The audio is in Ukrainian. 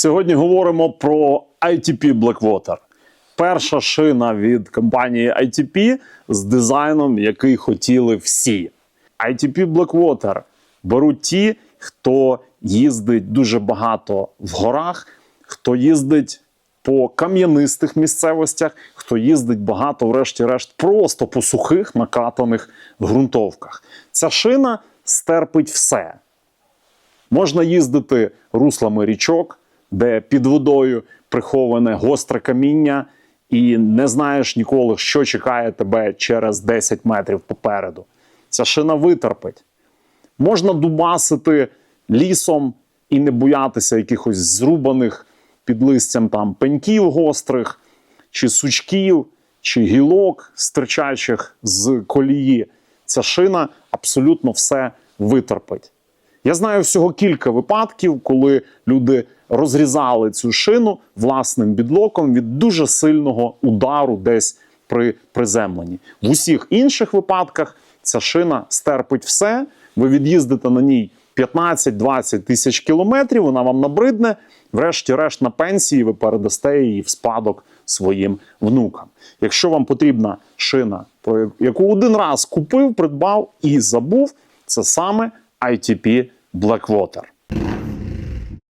Сьогодні говоримо про ITP Blackwater. Перша шина від компанії ITP з дизайном, який хотіли всі. ITP Blackwater беруть ті, хто їздить дуже багато в горах, хто їздить по кам'янистих місцевостях, хто їздить багато, врешті-решт, просто по сухих накатаних ґрунтовках. Ця шина стерпить все. Можна їздити руслами річок, де під водою приховане гостре каміння, і не знаєш ніколи, що чекає тебе через 10 метрів попереду. Ця шина витерпить. Можна дубасити лісом і не боятися якихось зрубаних під листям там пеньків гострих, чи сучків, чи гілок стирчачих з колії. Ця шина абсолютно все витерпить. Я знаю всього кілька випадків, коли люди розрізали цю шину власним бідлоком від дуже сильного удару десь при приземленні. В усіх інших випадках ця шина стерпить все. Ви від'їздите на ній 15-20 тисяч кілометрів, вона вам набридне. Врешті-решт на пенсії ви передасте її в спадок своїм внукам. Якщо вам потрібна шина, про яку один раз купив, придбав і забув, це саме ITP Blackwater.